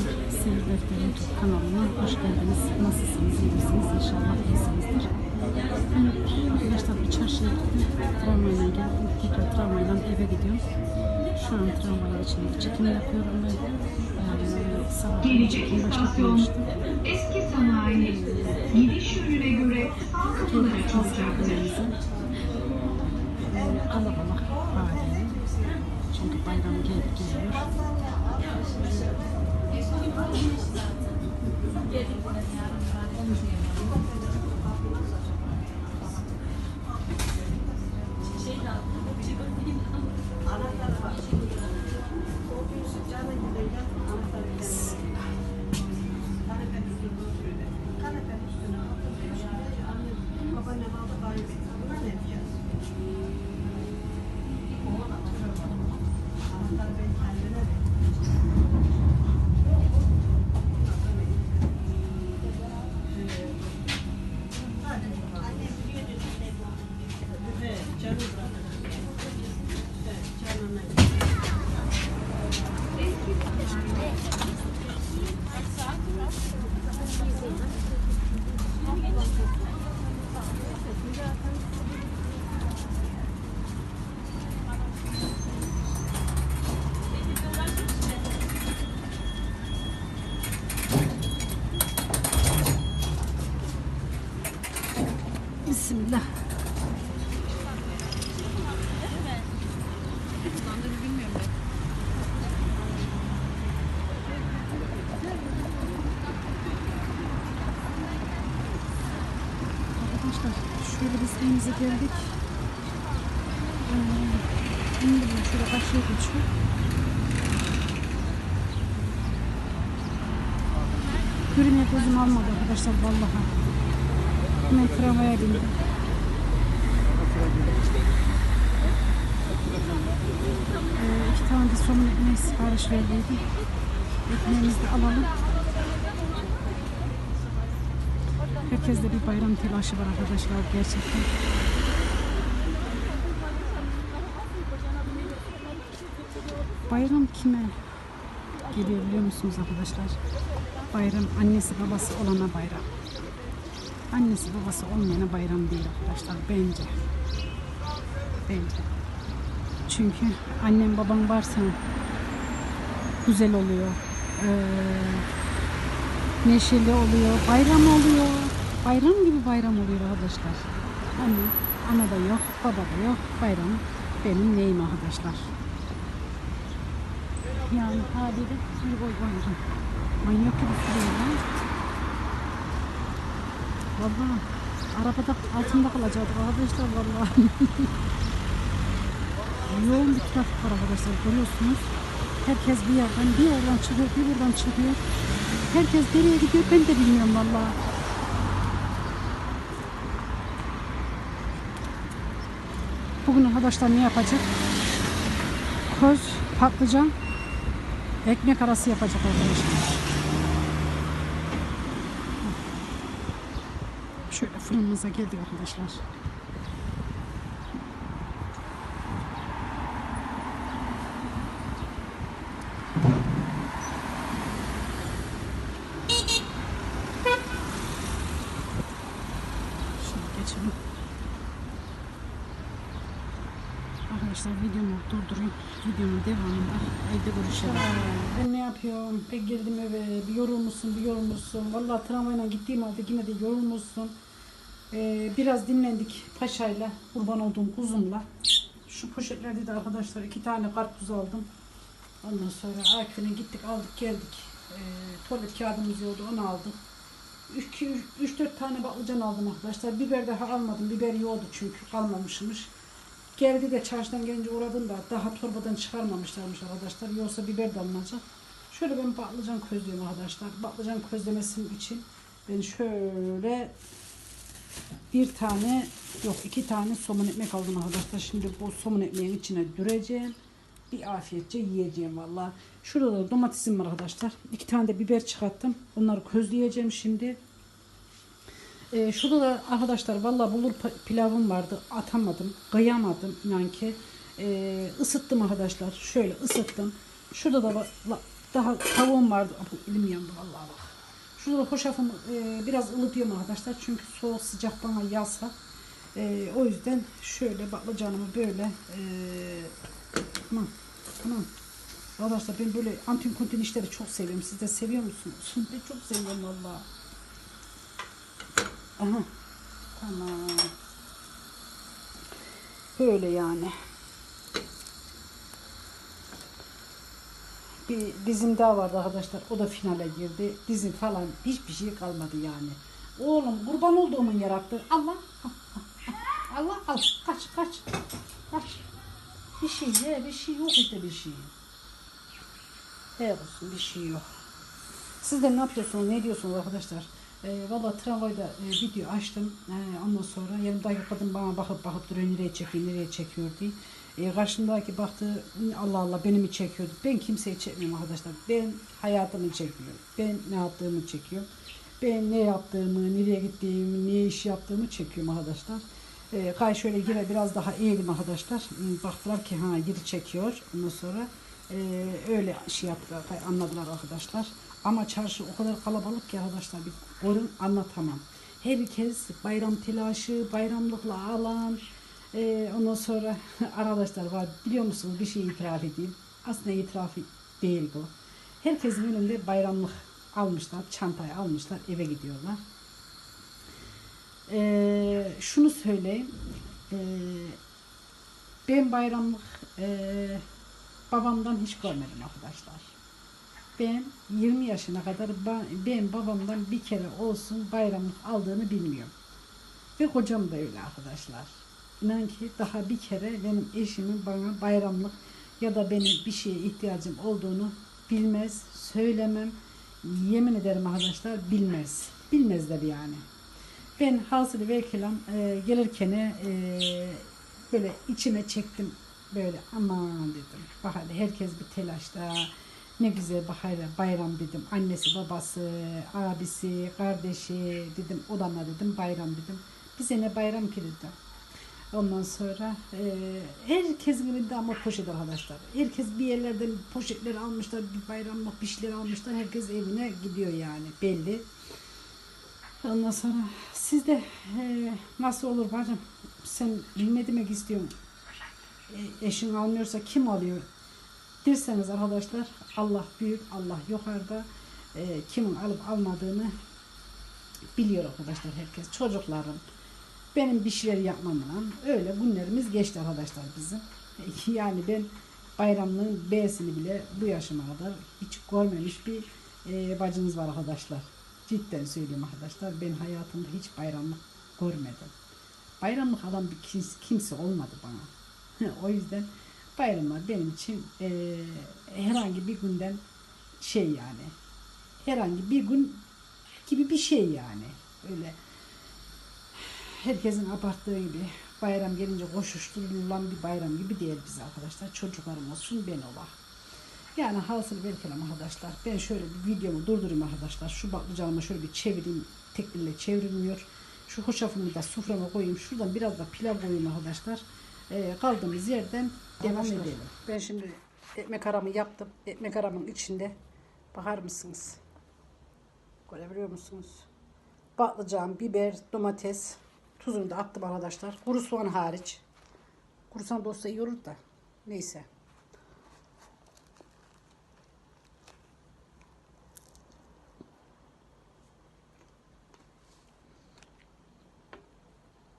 Seyir Defteri YouTube kanalına hoş geldiniz. Nasılsınız? İyi misiniz? İnşallah iyisinizdir. Ben arkadaşlar bir çarşıya gittim. Tramvayla geldim. Tekrar tramvayla eve gidiyorum. Şu an tramvayın içinde çekim yapıyorum ben. Ee, sabah Gelecek istasyon eski sanayi. Gidiş yönüne göre sağ kapılar açılacaktır. Ee, kalabalık haliyle. Çünkü bayram geldi geliyor. Thank you. Şöyle biz evimize geldik. Ee, indim şöyle karşıya geçiyor. Yürümeye gözüm almadı arkadaşlar vallahi. Hemen tramvaya bindim. Ee, iki tane de somun ekmeği sipariş verdiydim. Ekmeğimizi de alalım. Herkeste bir bayram telaşı var arkadaşlar gerçekten. Bayram kime geliyor biliyor musunuz arkadaşlar? Bayram annesi babası olana bayram. Annesi babası olmayana bayram değil arkadaşlar bence. Bence. Çünkü annem babam varsa güzel oluyor. Ee, neşeli oluyor. Bayram oluyor. Bayram gibi bayram oluyor arkadaşlar. Ama ana da yok, baba da yok. Bayram benim neyim arkadaşlar. Yani haliyle bir boy bayram. Manyak gibi sürüyor lan. Valla arabada altında kalacaktık arkadaşlar vallahi. Yoğun bir trafik var arkadaşlar görüyorsunuz. Herkes bir yerden bir oradan çıkıyor bir buradan çıkıyor. Herkes nereye gidiyor ben de bilmiyorum vallahi. Bugün arkadaşlar ne yapacak? Köz, patlıcan, ekmek arası yapacak arkadaşlar. Şöyle fırınımıza geldik arkadaşlar. Şöyle geçelim. Arkadaşlar videomu Videonun devamında evde görüşelim. Ben ne yapıyorum? Pek girdim eve. Bir yorulmuşsun, bir yorulmuşsun. Vallahi tramvayla gittiğim halde yine de yorulmuşsun. Ee, biraz dinlendik paşayla, kurban olduğum kuzumla. Şu poşetlerde de arkadaşlar iki tane karpuz aldım. Ondan sonra Akif'ine gittik aldık geldik. Ee, tuvalet kağıdımız yoktu onu aldık. 3-4 tane patlıcan aldım arkadaşlar. Biber daha almadım. Biber yoğdu çünkü kalmamışmış. Geldi de çarşıdan gelince uğradım da daha torbadan çıkarmamışlarmış arkadaşlar. Yoksa biber de alınacak. Şöyle ben patlıcan közlüyorum arkadaşlar. Patlıcan közlemesi için ben şöyle bir tane yok iki tane somun ekmek aldım arkadaşlar. Şimdi bu somun ekmeğin içine düreceğim. Bir afiyetçe yiyeceğim valla. Şurada da domatesim var arkadaşlar. İki tane de biber çıkarttım. Onları közleyeceğim şimdi. Ee, şurada da arkadaşlar valla bulur pilavım vardı. Atamadım. Kıyamadım inan ki. Ee, ısıttım arkadaşlar. Şöyle ısıttım. Şurada da daha tavuğum vardı. Elim yandı vallahi bak. Şurada da hoşafımı e, biraz ılıtıyorum arkadaşlar. Çünkü soğuk sıcak bana yasak. E, o yüzden şöyle patlıcanımı böyle e, tamam tamam. Arkadaşlar ben böyle antin kuntin işleri çok seviyorum. Siz de seviyor musunuz? Ben çok seviyorum vallahi. Aha. Tamam. Böyle yani. Bir dizim daha vardı arkadaşlar. O da finale girdi. Dizim falan hiçbir şey kalmadı yani. Oğlum kurban olduğumun yarattı. Allah. Allah al. Kaç kaç. Kaç. Bir şey ye. Bir şey yok işte bir şey. Her olsun bir şey yok. Siz de ne yapıyorsunuz, ne diyorsunuz arkadaşlar? E, Valla tramvayda e, video açtım. E, ondan sonra yanımdaki kadın bana bakıp bakıp duruyor nereye çekiyor, nereye çekiyor diye. E, karşımdaki baktı Allah Allah beni mi çekiyordu? Ben kimseyi çekmiyorum arkadaşlar. Ben hayatımı çekiyorum. Ben ne yaptığımı çekiyorum. Ben ne yaptığımı, nereye gittiğimi, ne iş yaptığımı çekiyorum arkadaşlar. E, kay şöyle gire biraz daha eğilim arkadaşlar. Baktılar ki ha geri çekiyor. Ondan sonra e, öyle şey yaptılar, kay anladılar arkadaşlar. Ama çarşı o kadar kalabalık ki arkadaşlar bir görün anlatamam. Herkes bayram telaşı, bayramlıkla alan, e, ondan sonra arkadaşlar var biliyor musunuz bir şey itiraf edeyim. Aslında itiraf değil bu. Herkesin önünde bayramlık almışlar, çantayı almışlar, eve gidiyorlar. E, şunu söyleyeyim. E, ben bayramlık e, babamdan hiç görmedim arkadaşlar. Ben 20 yaşına kadar ben babamdan bir kere olsun bayramlık aldığını bilmiyorum. Ve kocam da öyle arkadaşlar. İnan ki daha bir kere benim eşimin bana bayramlık ya da benim bir şeye ihtiyacım olduğunu bilmez, söylemem. Yemin ederim arkadaşlar bilmez. Bilmezler yani. Ben hasılı ve kelam e, gelirken e, böyle içime çektim böyle aman dedim. Bak hadi herkes bir telaşta. Ne güzel bayram dedim. Annesi, babası, abisi, kardeşi dedim. Odama dedim bayram dedim. Bize ne bayram ki dedim. Ondan sonra e, herkes elinde ama poşet arkadaşlar. Herkes bir yerlerden poşetler almışlar, bir bayramlık bir şeyler almışlar. Herkes evine gidiyor yani belli. Ondan sonra siz de e, nasıl olur bacım? Sen ne demek istiyorsun? E, eşin almıyorsa kim alıyor? Derseniz arkadaşlar Allah büyük, Allah yukarıda. E, kimin alıp almadığını biliyor arkadaşlar herkes. Çocuklarım, benim bir şeyler yapmamla öyle günlerimiz geçti arkadaşlar bizim. Yani ben bayramlığın B'sini bile bu yaşıma kadar hiç görmemiş bir e, bacınız var arkadaşlar. Cidden söyleyeyim arkadaşlar. Ben hayatımda hiç bayramlık görmedim. Bayramlık alan bir kimse, kimse olmadı bana. o yüzden bayramlar benim için e, herhangi bir günden şey yani. Herhangi bir gün gibi bir şey yani. Öyle herkesin abarttığı gibi bayram gelince koşuşturulan bir bayram gibi değil bize arkadaşlar. Çocuklarım olsun ben ola. Yani hasıl bir kelam arkadaşlar. Ben şöyle bir videomu durdurayım arkadaşlar. Şu patlıcanımı şöyle bir çevireyim. Tek elle çevrilmiyor. Şu hoşafımı da suframa koyayım. Şuradan biraz da pilav koyayım arkadaşlar. Ee, kaldığımız yerden devam edelim. Ben şimdi ekmek aramı yaptım. Ekmek aramın içinde bakar mısınız? Görebiliyor musunuz? Patlıcan, biber, domates, tuzunu da attım arkadaşlar. Kuru soğan hariç. Kuru soğan da olsa iyi olur da. Neyse.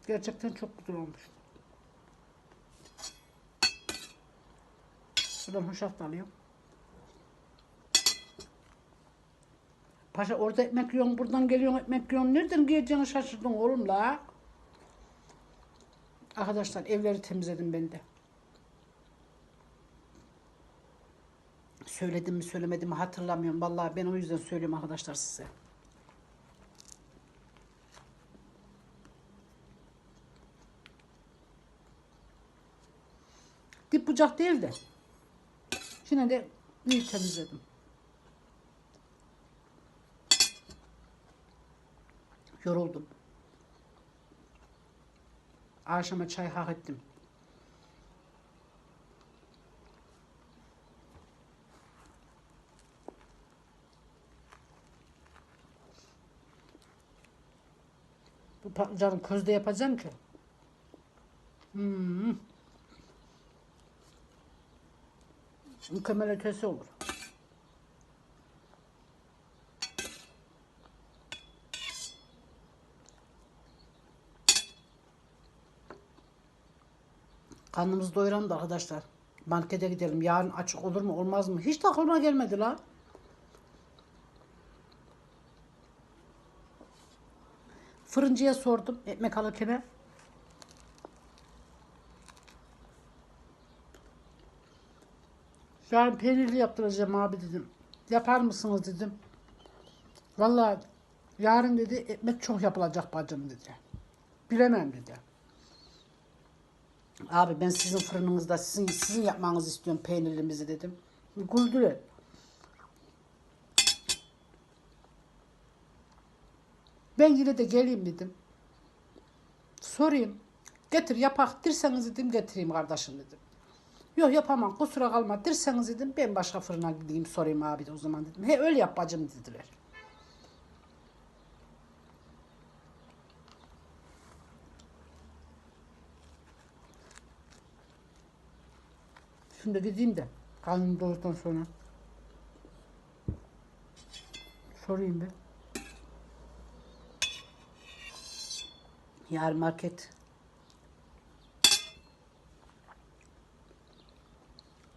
Gerçekten çok güzel olmuş. Şuradan hoşaf alıyorum. Paşa orada ekmek yiyorsun, buradan geliyorsun ekmek yiyorsun. Nereden giyeceğini şaşırdın oğlum la. Arkadaşlar evleri temizledim ben de. Söyledim mi söylemedim mi hatırlamıyorum. Vallahi ben o yüzden söylüyorum arkadaşlar size. Dip bucak değil de. Yine de iyi temizledim. Yoruldum. Akşama çay hak ettim. Bu patlıcanı közde yapacağım ki. Hmm. Mükemmel ötesi olur. Karnımızı doyuralım da arkadaşlar. Markete gidelim. Yarın açık olur mu olmaz mı? Hiç aklıma gelmedi la. Fırıncıya sordum ekmek alırken. Yarın peynirli yaptıracağım abi dedim. Yapar mısınız dedim. Vallahi yarın dedi ekmek çok yapılacak bacım dedi. Bilemem dedi. Abi ben sizin fırınınızda sizin sizin yapmanızı istiyorum peynirlimizi dedim. Güldüler. Ben yine de geleyim dedim. Sorayım. Getir yapak derseniz dedim getireyim kardeşim dedim. Yok yapamam kusura kalma derseniz dedim ben başka fırına gideyim sorayım abi de o zaman dedim. He öyle yap bacım dediler. Şimdi gideyim de karnım doyduktan sonra sorayım bir. Yarın market.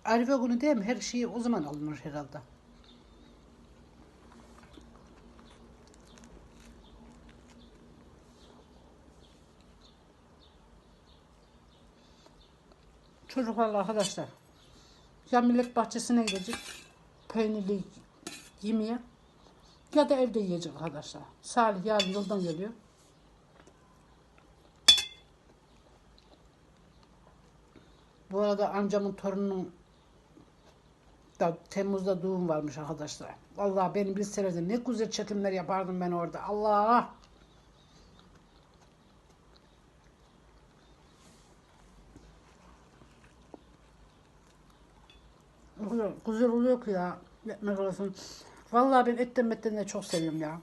Arife günü değil mi? Her şey o zaman alınır herhalde. Çocuklarla arkadaşlar. Ya millet bahçesine gidecek. Peynirli yemeye. Ya da evde yiyecek arkadaşlar. Salih yarın yoldan geliyor. Bu arada amcamın torununun da Temmuz'da düğün varmış arkadaşlar. Vallahi benim bir senede ne güzel çekimler yapardım ben orada. Allah! Kadar güzel oluyor ki ya. Ekmek arasın. Vallahi ben etten metten de çok seviyorum ya.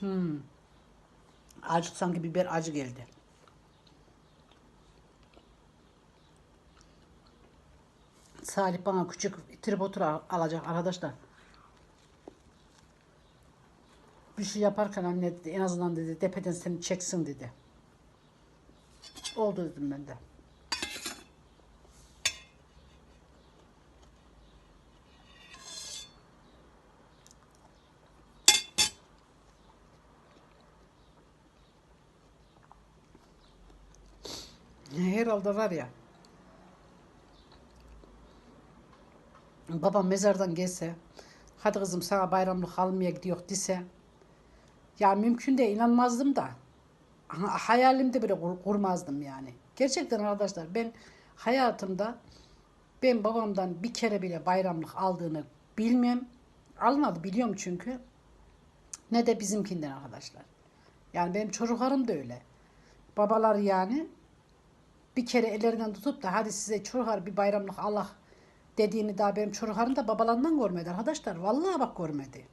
Hmm. Acı sanki biber acı geldi. Salih bana küçük tripod al- alacak arkadaşlar. Bir şey yaparken anne en azından dedi tepeden seni çeksin dedi. Oldu dedim ben de. Herhalde var ya. Babam mezardan gelse, hadi kızım sana bayramlık almaya gidiyor dese, ya mümkün de inanmazdım da, ha- hayalimde bile kur- kurmazdım yani. Gerçekten arkadaşlar ben hayatımda ben babamdan bir kere bile bayramlık aldığını bilmem. Almadı biliyorum çünkü. Ne de bizimkinden arkadaşlar. Yani benim çocuklarım da öyle. Babalar yani bir kere ellerinden tutup da hadi size çocuklar bir bayramlık Allah dediğini daha benim çocuklarım da babalarından görmedi arkadaşlar. Vallahi bak görmedi.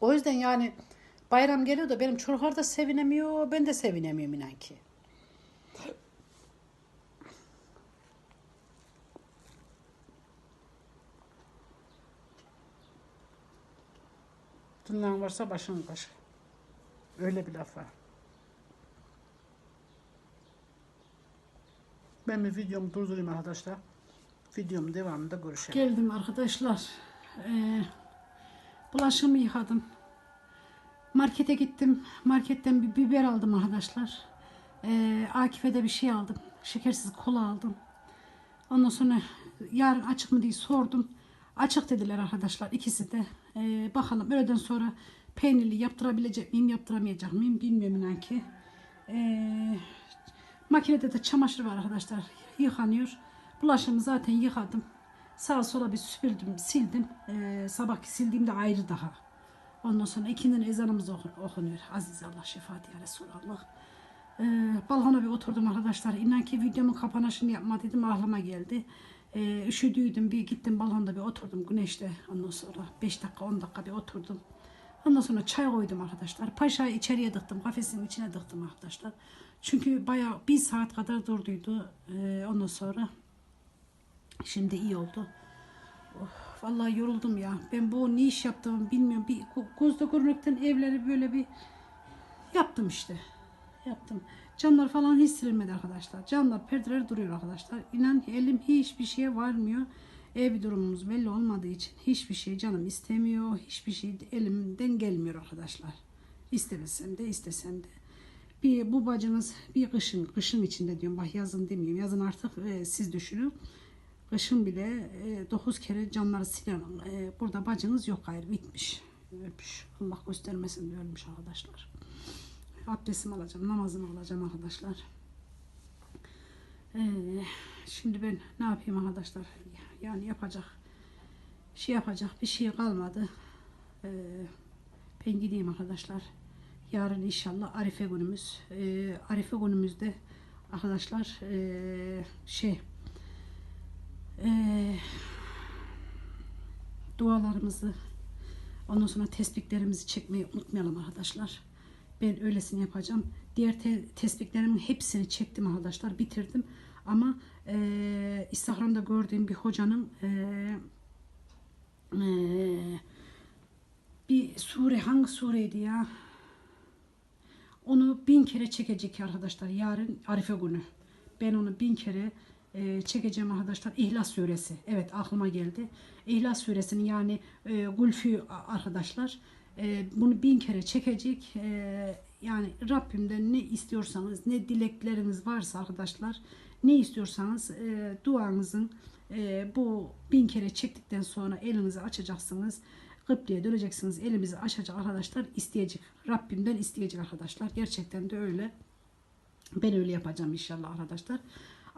O yüzden yani bayram geliyor da benim çocuklar da sevinemiyor, ben de sevinemiyorum inan ki. Dünden varsa başın kaşı. Öyle bir laf var. Ben bir videomu durdurayım arkadaşlar. Videomun devamında görüşelim. Geldim arkadaşlar. Ee, bulaşığımı yıkadım. Markete gittim. Marketten bir biber aldım arkadaşlar. Ee, Akif'e de bir şey aldım. Şekersiz kola aldım. Ondan sonra yarın açık mı diye sordum. Açık dediler arkadaşlar ikisi de. Ee, bakalım öğleden sonra peynirli yaptırabilecek miyim yaptıramayacak mıyım bilmiyorum inan ki. Ee, makinede de çamaşır var arkadaşlar. Yıkanıyor. Bulaşığımı zaten yıkadım. Sağa sola bir süpürdüm, sildim. Ee, sabahki sildiğimde ayrı daha. Ondan sonra ikindinin ezanımız oku- okunuyor. Aziz Allah şefa diye Resulallah. Ee, balkona bir oturdum arkadaşlar. İnan ki videomun kapanışını yapmadıydım aklıma geldi. Ee, üşüdüydüm bir gittim balkonda bir oturdum güneşte. Ondan sonra 5 dakika 10 dakika bir oturdum. Ondan sonra çay koydum arkadaşlar. Paşayı içeriye dıktım. Kafesinin içine dıktım arkadaşlar. Çünkü bayağı bir saat kadar durduydu. Ee, ondan sonra şimdi iyi oldu. Of, vallahi yoruldum ya. Ben bu ne iş yaptığımı bilmiyorum. Bir ko- gözde görünükten evleri böyle bir yaptım işte. Yaptım. Camlar falan hiç silinmedi arkadaşlar. Camlar perdeler duruyor arkadaşlar. İnan elim hiçbir şeye varmıyor. Ev durumumuz belli olmadığı için hiçbir şey canım istemiyor. Hiçbir şey elimden gelmiyor arkadaşlar. İstemesem de istesem de. Bir bu bacınız bir kışın, kışın içinde diyorum. Bak yazın demiyorum. Yazın artık e, siz düşünün. Kışın bile 9 kere camları silen e, burada bacınız yok hayır bitmiş. Ölmüş. Allah göstermesin de ölmüş arkadaşlar. Abdestimi alacağım, namazımı alacağım arkadaşlar. Ee, şimdi ben ne yapayım arkadaşlar? Yani yapacak şey yapacak bir şey kalmadı. Ee, ben gideyim arkadaşlar. Yarın inşallah Arife günümüz. Ee, Arife günümüzde arkadaşlar ee, şey ee, dualarımızı ondan sonra tespitlerimizi çekmeyi unutmayalım arkadaşlar. Ben öylesini yapacağım. Diğer te- tespitlerimin hepsini çektim arkadaşlar. Bitirdim. Ama eee Instagram'da gördüğüm bir hocanın eee eee, bir sure hangi sureydi ya? Onu bin kere çekecek arkadaşlar. Yarın Arife günü. Ben onu bin kere e, çekeceğim arkadaşlar. İhlas suresi. Evet aklıma geldi. İhlas suresinin yani e, Gülfü a- arkadaşlar. E, bunu bin kere çekecek. E, yani Rabbimden ne istiyorsanız, ne dilekleriniz varsa arkadaşlar, ne istiyorsanız e, duanızın e, bu bin kere çektikten sonra elinizi açacaksınız. Kıbleye döneceksiniz. Elimizi açacak arkadaşlar. isteyecek. Rabbimden isteyecek arkadaşlar. Gerçekten de öyle. Ben öyle yapacağım inşallah arkadaşlar.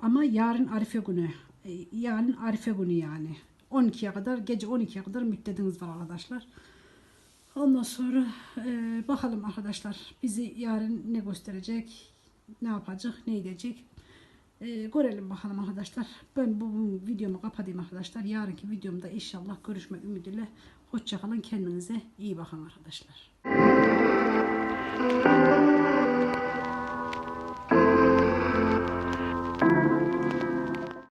Ama yarın Arife günü. E, Yarın Arife günü yani. 12'ye kadar, gece 12'ye kadar müddetiniz var arkadaşlar. Ondan sonra e, bakalım arkadaşlar bizi yarın ne gösterecek, ne yapacak, ne edecek. E, görelim bakalım arkadaşlar. Ben bu, bu videomu kapatayım arkadaşlar. Yarınki videomda inşallah görüşmek ümidiyle. Hoşçakalın. Kendinize iyi bakın arkadaşlar.